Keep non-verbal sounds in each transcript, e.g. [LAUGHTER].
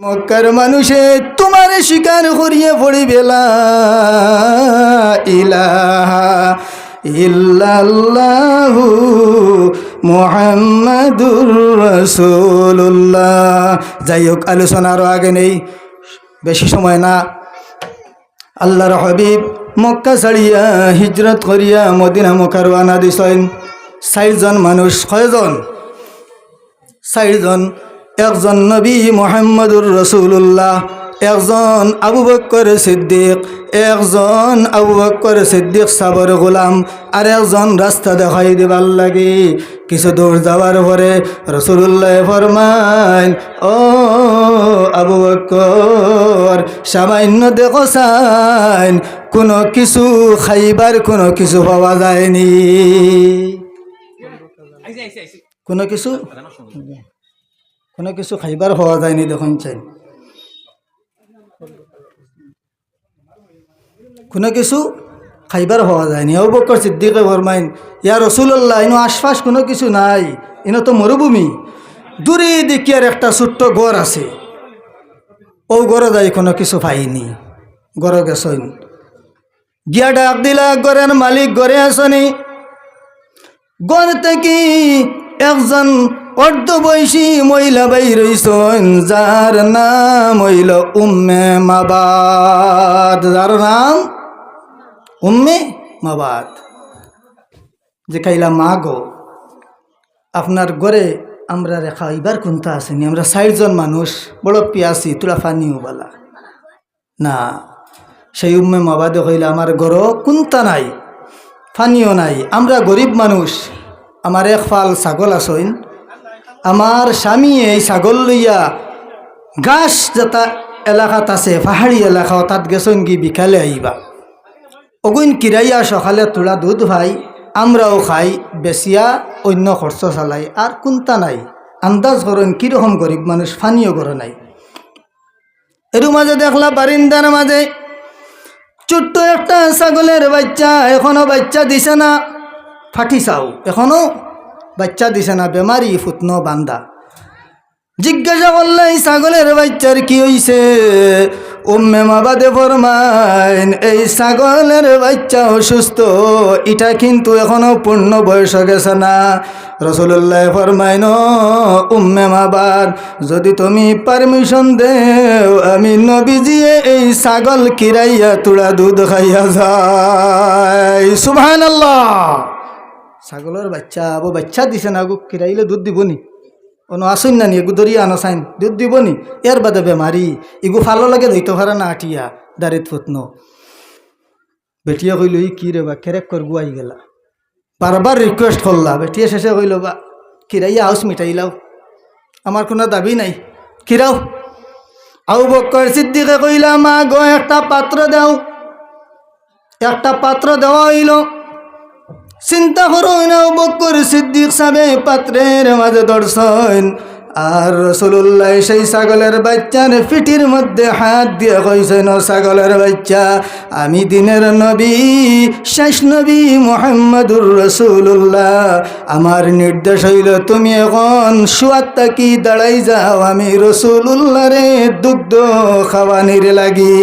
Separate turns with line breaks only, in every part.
মক্কার মানুষে তোমার শিকার করিয়ে পড়িবেলা ইলাহা ইল্লাল্লাহু মুহাম্মাদুর রাসূলুল্লাহ। যাই হোক আলোচনারও আগে নেই, বেশি সময় না। আল্লাহর হাবিব মক্কা ছাড়িয়া হিজরত করিয়া মদিনা মক্কা রওনা দিছেন চাৰিজন মানুষ, কয়জন? চাৰিজন একজন নবী মোহাম্মদুর রসুল্লাহ একজন আবু বক্কর সিদ্দিক একজন আবু বক্কর সিদ্দিক সাবর গোলাম আর একজন রাস্তা দেখাই দিবার লাগে। কিছু দূর যাওয়ার পরে রসুল্লাহ ফরমাইন ও আবু বক্কর সামান্য দেখো সাইন কোনো কিছু খাইবার কোনো কিছু পাওয়া যায়নি। কোনো কিছু? কোনো কিছু খাইবার হওয়া যায়নি দেখুন চাই। কোনো কিছু খাইবার হওয়া যায়নি। ও বকর সিদ্দিকে ফরমাইন, ইয়া রসুল্লাহ ইনো আশপাশ কোনো কিছু নাই, ইনো তো মরুভূমি। দূরে দেখি আর একটা ছোট্ট গড় আছে। ও গড়ে যাই কোনো কিছু পাইনি। গড় গেছইন গিয়া ডাক দিলা গড়ের মালিক গড়ে আসনি গড় থেকে একজন অর্ধ বয়সী মহিলা বাই রইছেন যার নাম হইল উম্মে মাবাদ। যার নাম? উম্মে মাবাদ। যে খাইলা মা গো আপনার ঘরে আমরা রেখা এবার কোনটা আসেনি, আমরা ষাটজন মানুষ, বড় পিয়াসি তোরা ফানিও বালা। না, সেই উম্মে মাবাদে কইলা, আমার ঘর কোনটা নাই, ফানিও নাই, আমরা গরিব মানুষ, আমার এক ফাল ছাগল আসইন আমার স্বামী এই ছাগল লইয়া গাছ যেটা এলাকাত আছে, পাহাড়ি এলাকা তাত গেছন কি বিকালে আইবা। অগুন কিরাইয়া সকালে তোলা দুধ ভাই, আমরাও খাই, বেচিয়া অন্য খরচ চালাই, আর কোনটা নাই। আন্দাজ করেন কীরকম গরিব মানুষ ফানিও করে নাই। এর মাঝে দেখলা বারিন্দার মাঝে ছোট্ট একটা ছাগলের বাচ্চা, এখনও বাচ্চা দিছে না, ফাটি চাও, এখনও বাচ্চা দিছে না, বেমারি ফুটনো বান্দা। জিজ্ঞাসা করলে, এই ছাগলের বাচ্চার কি হইছে? উম্মে মাবাদে ফরমাইন, এই ছাগলের বাচ্চা অসুস্থ, এটা কিন্তু এখনও পূর্ণ বয়স গেছে না। রসুল্লাহ ফরমাইন উম্মে মাবাদ, যদি তুমি পারমিশন দেও, আমি নবীজিয়ে এই ছাগল কিরাইয়া তুড়া দুধ খাইয়া যায় সুবহান ছাগলের বাচ্চা আবো বাচ্চা দিছে না গো কিরাইলে দুধ দিব নি কোনো আসুন না নি এগু দরিয়া আনসাইন দুধ দিব নি এর বাদে বেমারি ইগু ফালো লাগে ধইতে পারে না আটিয়া দাঁড়িত ফুটন। বেটিয়া কইল ই কি রে বা কেরেক কর গুয়াই গেলা? বারবার রিকোয়েস্ট করলা বেটিয়া শেষে কইল, বা কিরাইয়া হাউস মিটাইলাও আমার কোনো দাবি নাই। কিরাও আউ বক্কর সিদ্দিকে কইলা মা গো একটা পাত্র দাও। একটা পাত্র দেওয়া হইল চিন্তা করো না বকর সিদ্দিক সাবে পাত্রের মাঝে দর্শন। আর রসুল্লাহ সেই ছাগলের বাচ্চার পিঠির মধ্যে হাত দিয়ে কইছেন "ও ছাগলের বাচ্চা, আমি দিনের নবী, শেষ নবী মোহাম্মদুর রসুল্লাহ আমার নির্দেশ হইল, তুমি এখন শুয়াত তাকি দাঁড়াই যাও, আমি রসুল্লাহ রে দুগ্ধ খাওয়ানির লাগি।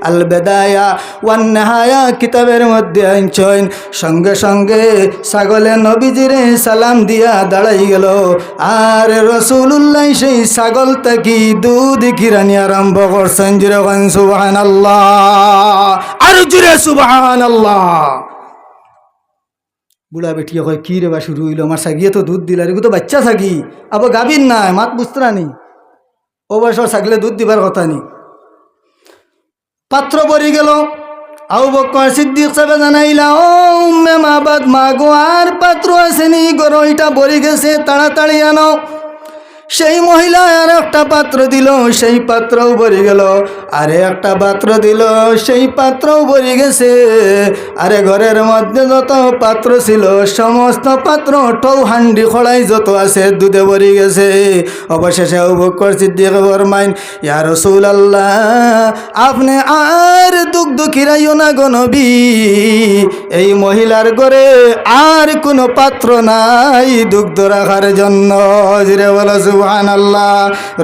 আল বেদায়া ওয়ান কিতাবের মধ্যে আনছেন, সঙ্গে সঙ্গে ছাগলে নবীজিরে সালাম দিয়া দাঁড়াই গেল। আর রসুল্লাহ সেই ছাগল তাকি দুধ কিরানি আরম্ভ করছেন? যেরকম সুবাহান আল্লাহ আর জুড়ে সুবাহান বুড়া বেটিয়ে কয়, কি রে বা শুরু হইল? আমার সাগিয়ে তো দুধ দিলার এগুলো তো বাচ্চা সাগি আবার গাবিন নাই মাত বুঝতে নি? ও বয়সর সাগলে দুধ দিবার কথা নি। পাত্র পরি গেল। আউ বকর সিদ্দিক সাহেব জানাইলা, ও উম্মে মাবাদ মা গো, আর পাত্র আসেনি গরো এটা বরি গেছে, তাড়াতাড়ি আনো। সেই মহিলা আর একটা পাত্র দিল, সেই পাত্রও ভরে গেল। আরে একটা পাত্র দিল, সেই পাত্রও ভরে গেছে। আরে ঘরের মধ্যে যত পাত্র ছিল, সমস্ত পাত্র টৌ হান্ডি খড়াই যত আছে দুধে ভরে গেছে। অবশেষে উপভোগ করছি সিদ্দিক বরমাইন ইয়ার রসুল আল্লাহ আপনি আর দুগ্ধ খিরাইও না গো নবী। এই মহিলার ঘরে আর কোনো পাত্র নাই দুগ্ধ রাখার জন্য। জিরে বলা সুবহান আল্লাহ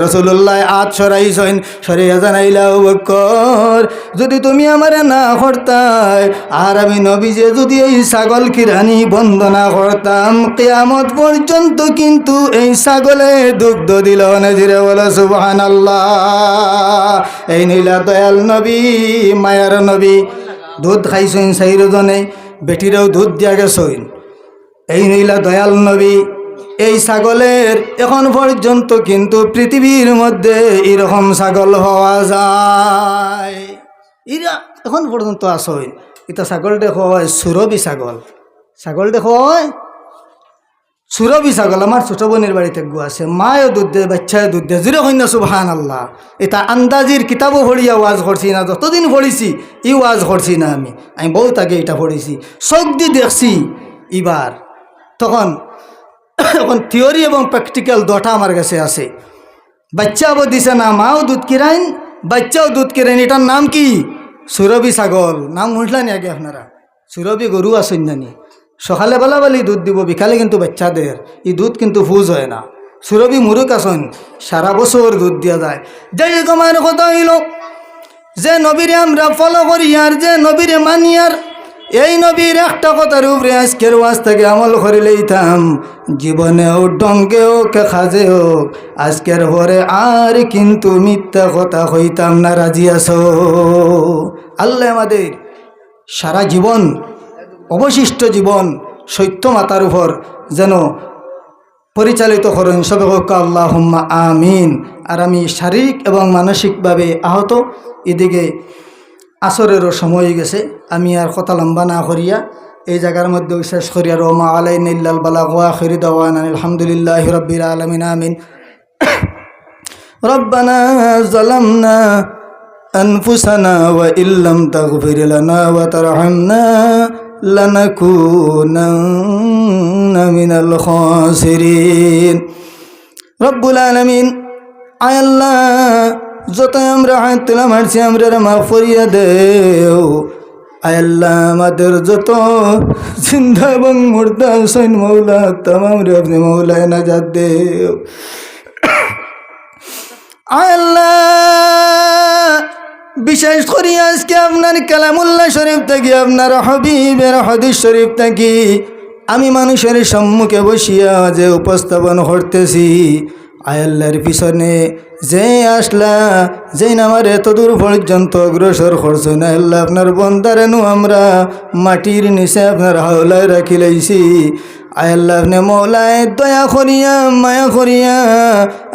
রসুল্লাহ আত সরাইছেন সরিয়া জানাইলা বকর যদি তুমি আমারে না করতাই আর আমি নবীজে যদি এই ছাগল কিরানি বন্দনা করতাম, কেয়ামত পর্যন্ত কিন্তু এই ছাগলে দুগ্ধ দিল নজিরে বলো সুবহান আল্লাহ এই নীলা দয়াল নবী, মায়ার নবী, দুধ খাইছেন সাইরজনে বেটিরেও দুধ দিয়া গেছেন। এই নীলা দয়াল নবী এই ছাগলের এখন পর্যন্ত কিন্তু পৃথিবীর মধ্যে এরকম ছাগল হওয়া যায়। ইরা এখন পর্যন্ত আসই এটা ছাগল দেখো হয় সুরবি ছাগল। ছাগল দেখো হয় সুরবি ছাগল। আমার ছোট বোনের বাড়িতে গু আছে। মায়ও দুধ দেয় বাচ্চায় দুধ দেয় জিরো কন্যা সুবহান আল্লাহ এটা আন্দাজির কিতাবও পড়িয়া ওয়াজ করছি না। যতদিন পড়িছি ই ওয়াজ করছি না আমি। আমি বহুত আগে এটা পড়েছি। চোখ দি দেখছি এবার তখন [COUGHS] এখন থিওরি এবং প্র্যাকটিক্যাল দটা আমার কাছে আছে। বাচ্চা আবার দিছে না, মাও দুধ কিরাইন, বাচ্চাও দুধ কিরাইন, এটার নাম কি? সুরবি ছাগল। নাম উঠলেন আগে আপনারা? সুরবি গরু আসেন জানি। সকালে বেলা বেলি দুধ দিব, বিকালে কিন্তু বাচ্চাদের। এই দুধ কিন্তু ফুজ হয় না। সুরবি মুরুক আসন সারা বছর দুধ দিয়া যায়। যাই হোক, আমার কথা হইল, যে নবীরে আমরা ফলো করি আর যে নবীরে মানি আর এই নবীর একটা কথার উপরে আজকের ওয়াজ থেকে আমল করে লইতাম। জীবনে হোক ডঙ্গে হোক খাজে হোক আজকের পরে আর কিন্তু মিথ্যা কথা হইতাম না, রাজি আছো? আল্লাহ আমাদের সারা জীবন, অবশিষ্ট জীবন সত্য মাতার উপর যেন পরিচালিত করেন। সবে হোক আল্লাহ আমিন। আর আমি শারীরিক এবং মানসিকভাবে আহত। এদিকে আসরেরও সময় হয়ে গেছে আমি আর কথা লম্বা না করিয়া এই জায়গার মধ্যে শেষ করিয়া রোমা আলাই নিল্লাল বালা গোয়া খরি দাওয়ান আলহামদুলিল্লাহ রব্বির আলমিন আমিন ربنا ظلمنا أنفسنا وإن لم تغفر لنا وترحمنا لنكونن من الخاسرين رب العالمين আয় আল্লাহ যত আমরা হাত মারছি, আমরা মাফ করিয়া দেও। আল্লাহ আমাদের যত জিন্দা এবং মুর্দা হোসেন মৌলা তামাম রে আপনি মৌলায় নাজাদ দেও। আয় আল্লাহ, বিশেষ করি আজকে আপনার কালামুল্লাহ শরীফ থাকি, আপনার হবিবের হদিস শরীফ থাকি, আমি মানুষের সম্মুখে বসিয়া যে উপস্থাপন করতেছি আয়াল্লার পিছনে যে আসলা যে আমার এত দূর পর্যন্ত অগ্রসর করছ না, আল্লাহ আপনার বন্দারেনু আমরা মাটির নিচে আপনার হাওলায় রাখি লাইছি। আয়াল্লাহ আপনি মৌলায় দয়া করিয়া, মায়া করিয়া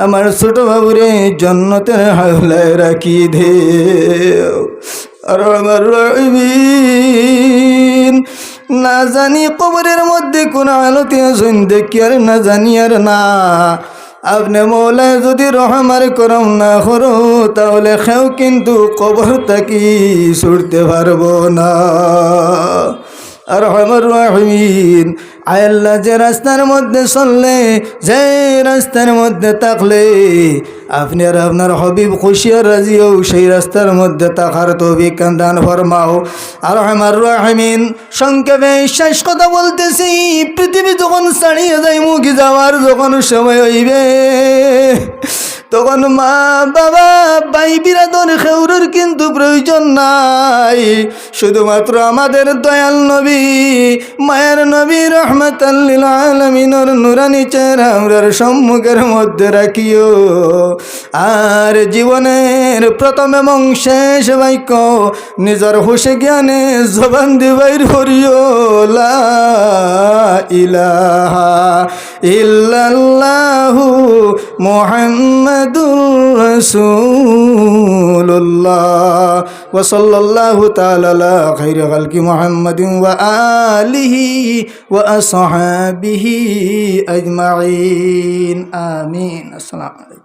আমার ছোট বাবুরে জন্নতের হাওলায় রাখি দে। আর আমার না জানি কবরের মধ্যে কোন আলোতে আসুন দেখি আর না জানি আর না। আপনি মৌলা যদি রহমার করম না করো, তাহলে খেও কিন্তু কবর তাকি ছুটতে পারব না। আর আয়াল্লাহ যে রাস্তার মধ্যে চললে যে রাস্তার মধ্যে থাকলে, আপনি আর আপনার হবিব খুশিয়ার রাজিও সেই রাস্তার মধ্যে থাকার তো বিজ্ঞান ফরমাও। আর আমার রহিমিন সংক্ষেপে শেষ কথা বলতেছি, পৃথিবী যখন ছাড়িয়ে যায় মুখে যাওয়ার যখন সময় হইবে? তখন মা বাবা ভাই বিরাদর খেউরের কিন্তু প্রয়োজন নাই। শুধুমাত্র আমাদের দয়াল নবী, মায়ের নবী রহমতাল্লিল আলমিনর নুরানি চেহারা সম্মুখের মধ্যে রাখিও। আর জীবনের প্রথম এবং শেষ বাক্য, নিজের হুশে জ্ঞানে জবান দিবাইর করিও। লা ইলাহা ইল্লাল্লাহু মুহাম্মাদুর রাসূলুল্লাহ ওয়া সাল্লাল্লাহু তাআলা আলা খাইরি খালকি মুহাম্মাদিন ওয়া আলিহি ওয়া আসহাবিহি আজমাইন আমিন আসসালামু আলাইকুম